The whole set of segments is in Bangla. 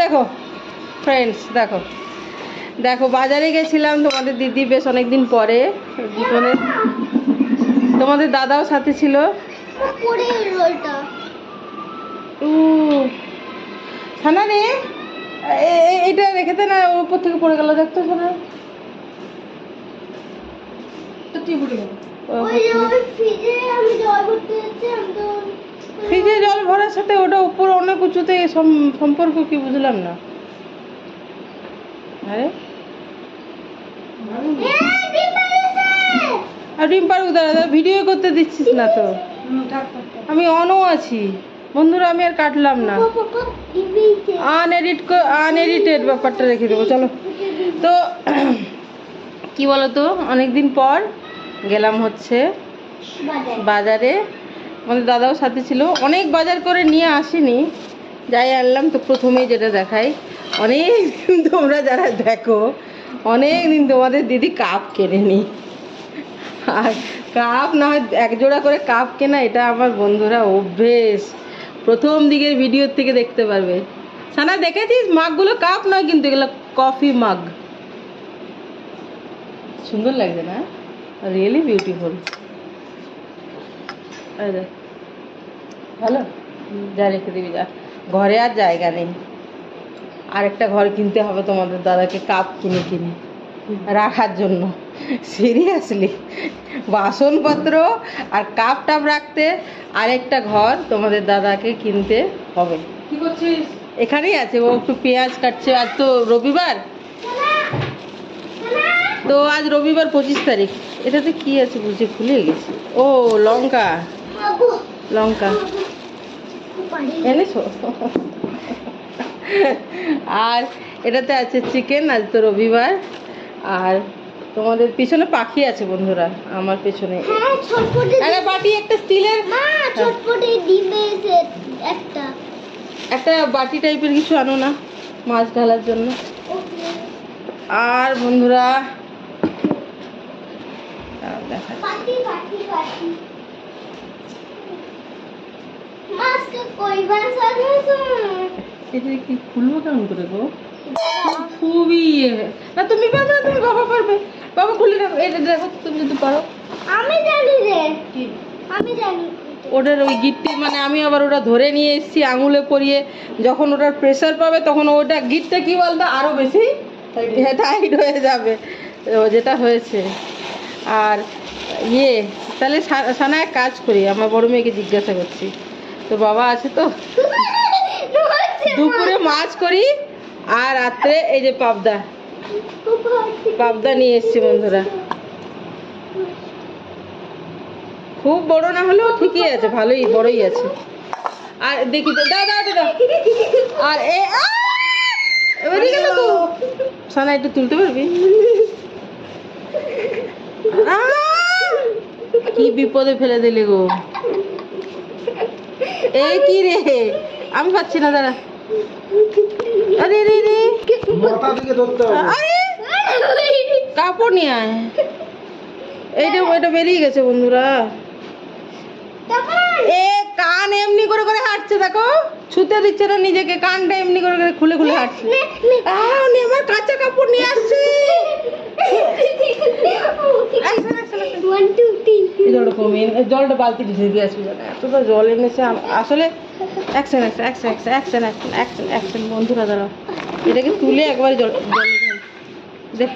দেখো ফ্রেন্ডস দেখো। দেখো, বাজারে গেছিলাম, তোমাদের দিদি বেশ অনেকদিন পরে মানে তোমাদের দাদাও সাথে ছিল। ছানা রে এটা রেখে দে না উপর থেকে পড়ে গেল দেখতো ওই আমি জল ভরতে ভরার সাথে ওটা উপর অনেক উঁচুতে সম্পর্ক কি বুঝলাম না। আরে! আর ডিম পারুক ভিডিও করতে দিচ্ছিস না তো। আমি অনও আছি। বন্ধুরা আমি আর কাটলাম না। আনএডিট আনএডিটেড ব্যাপারটা রেখে দেবো চলো। তো কি বলো তো অনেকদিন পর গেলাম হচ্ছে বাজারে। আমাদের দাদাও সাথে ছিল। অনেক বাজার করে নিয়ে আসিনি। যাই আনলাম তো প্রথমেই যেটা দেখাই। অনেক দিন তোমরা যারা দেখো অনেক দিন তোমাদের দিদি কাপ কেনে নি আর কাপ না হয় এক জোড়া করে কাপ কেনা, এটা আমার বন্ধুরা অভ্যেস। প্রথম দিকের ভিডিওর থেকে দেখতে পারবে। সানা, দেখেছিস? মাগগুলো কাপ নয় কিন্তু এগুলো কফি মাগ সুন্দর লাগছে না? রিয়েলি বিউটিফুল ভালো? যা রেখে দিবি যা। ঘরে আর জায়গা নেই। আরেকটা ঘর কিনতে হবে তোমাদের দাদাকে কাপ কিনে কিনে। রাখার জন্য। সিরিয়াসলি বাসনপত্র আর কাপ টাপ রাখতে আরেকটা ঘর তোমাদের দাদাকে কিনতে হবে। কি করছিস? এখানেই আছে ও একটু পেঁয়াজ কাটছে। আজ তো রবিবার। তো আজ রবিবার পঁচিশ তারিখ। এটাতে কি আছে বুঝে ভুলে গেছি। ও লঙ্কা। লঙ্কা। এনেছো? আর এটাতে আছে চিকেন আজ তো রবিবার। আর তোমাদের পিছনে পাখি আছে বন্ধুরা আমার পেছনে। হ্যাঁ, একটা বাটি একটা স্টিলের একটা। একটা বাটি টাইপের কিছু আনো না মাছ ঢালার জন্য। আর বন্ধুরা দাঁড়াও, এটা কি খুলবো কেমন করে গো? খুবই ইয়ে। না তুমি পারবে না তুমি বাবা পারবে। বাবা খুলে রাখো এটা দেখো তুমি যদি পারো। আমি জানি রে। আমি জানি। ওটার ওই গিটটি মানে আমি আবার ওটা ধরে নিয়ে এসেছি আঙুলে পরিয়ে যখন ওটার প্রেশার পাবে তখন ওটা গিটটা কি বলতো আরও বেশি টাইট হয়ে যাবে। ও যেটা হয়েছে। আর ইয়ে তাহলে সানা এক কাজ করি আমার বড় মেয়েকে জিজ্ঞাসা করছি। তো বাবা আছে তো? দুপুরে মাছ করি আর রাত্রে এই যে পাবদা। পাবদা নিয়ে এসছি বন্ধুরা। খুব বড় না হলেও ঠিকই আছে, ভালোই, বড়ই আছে। আর দেখি তো, দাও দাও দাও আর এ আহ! গেল তো সানা একটু তুলতে পারবি! কি বিপদে ফেলে দিলে গো। এই কি রে? আমি পাচ্ছি না দাঁড়া। আরে রে রে। মাথা থেকে ধরতে হবে। আরে! কাপড় নিয়ে আয়। এইটা ওইটা বেরিয়ে গেছে বন্ধুরা। এ কান এমনি করে করে হাঁটছে দেখো। ছুতে দিচ্ছে না নিজেকে কানটা এমনি করে করে খুলে খুলে হাঁটছে। আমার কাঁচা কাপড় নিয়ে আসছে। জলটা বালতি ভিজে দিয়ে এতটা জল এনেছে আসলে বন্ধুরা তুলে একবারে জল দেখ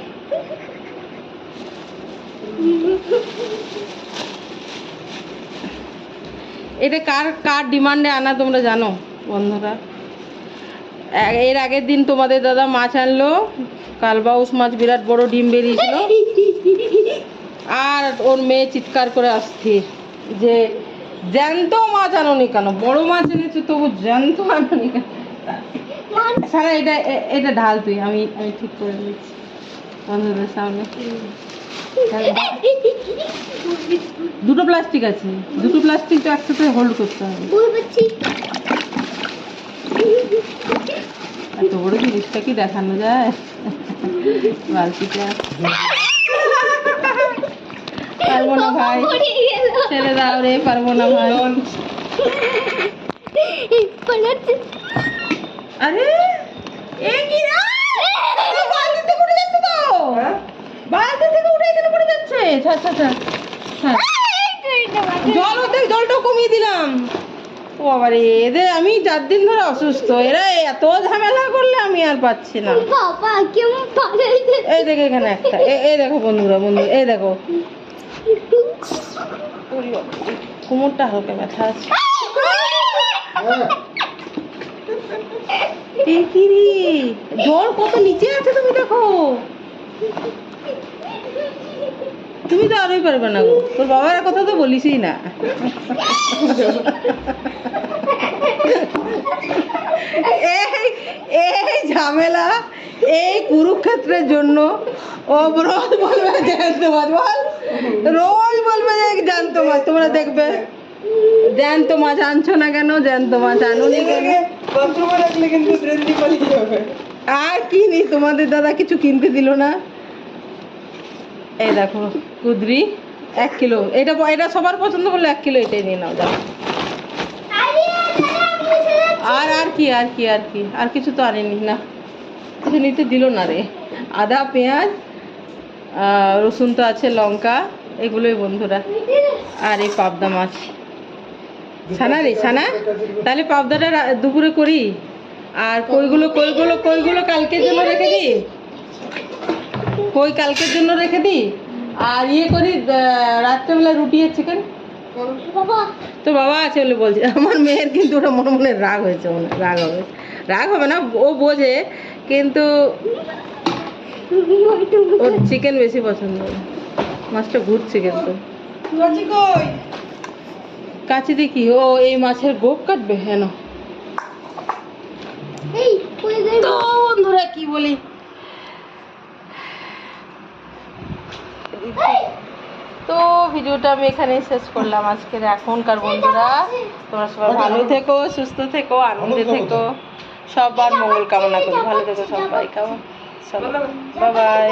এটা কার কার ডিমান্ডে আনা তোমরা জানো, বন্ধুরা? এর আগের দিন তোমাদের দাদা মাছ আনলো, কালবাউস মাছ, বিরাট বড় ডিম বেরিয়েছিল। আর ওর মেয়ে চিৎকার করে অস্থির যে, জ্যান্ত মাছ আনোনি কেন? বড় মাছ এনেছে, তবু জ্যান্ত আনোনি কেন? সারা এটা এটা ঢাল তুই, আমি আমি ঠিক করে নিচ্ছি বন্ধুদের সামনে। দুটো প্লাস্টিক আছে। দুটো প্লাস্টিক তো একসাথে হোল্ড করতে হবে। এত বড় জিনিসটা কি দেখানো যায়? বালতিটা। পারব না ভাই। ছেড়ে দাও রে পারব না ভাই। আরে এ কি রে আরে, বালতি থেকে উঠে যাচ্ছে তো বালতি থেকে উঠে এখানে পড়ে যাচ্ছে আচ্ছা আচ্ছা আচ্ছা হ্যাঁ জল ওতে জলটাও কমিয়ে দিলাম। ও বাবারে এদের আমি চার দিন ধরে অসুস্থ। এরা এত ঝামেলা করলে আমি আর পাচ্ছি না। এই দেখো এখানে একটা। এই দেখো বন্ধুরা বন্ধু এই দেখো। কোমরটা হালকা ব্যথা আছে। জল কত নিচে আছে তুমি দেখো। তুমি তো আরোই পারবে না গো। তোর বাবার কথা তো বলিসই না। এই এই ঝামেলা এই কুরুক্ষেত্রের জন্য ও রোজ বলবে জ্যান্ত মাছ। বল রোজ বলবে যে জ্যান্ত মাছ। তোমরা দেখবে জ্যান্ত মাছ আনছো না কেন? জ্যান্ত মাছ আনো নি কেন আর কি নেই তোমাদের দাদা কিছু কিনতে দিল না? এই দেখো, কুদরি, এক কিলো। এটা এটা সবার পছন্দ করলে এক কিলো এটাই নিয়ে নাও, দাও। আর আর কি আর কি আর কি। আর কিছু তো আনেনি, না। কিছু নিতে দিল না রে। আদা, পেঁয়াজ রসুন তো আছে, লঙ্কা, এগুলোই বন্ধুরা। আর এই পাবদা মাছ। ছানা রে, ছানা। তাহলে পাবদাটা দুপুরে করি? আর কইগুলো কইগুলো কইগুলো কালকের জন্য রেখে দিই কই কালকের জন্য রেখে দিই আর ইয়ে করি রাত্রেবেলা রুটি আর চিকেন বাবা তো বাবা আছে বলে বলছে আমার মেয়ের কিন্তু ওটা মনে মনে রাগ হয়েছে মনে রাগ হবে। রাগ হবে না ও বোঝে কিন্তু ওর চিকেন বেশি পছন্দ মাছটা ঘুরছে কিন্তু। কাচি দেখি ও এই মাছের গোপ কাটবে হেন। এই কই যাই তো বন্ধুরা কি বলি? তো ভিডিওটা আমি এখানে শেষ করলাম আজকের এখনকার বন্ধুরা। তোমরা সবাই ভালো থেকো সুস্থ থেকো আনন্দে থেকো। সবার মঙ্গল কামনা করি। ভালো থেকো সবাই কেমন? সবাই বাই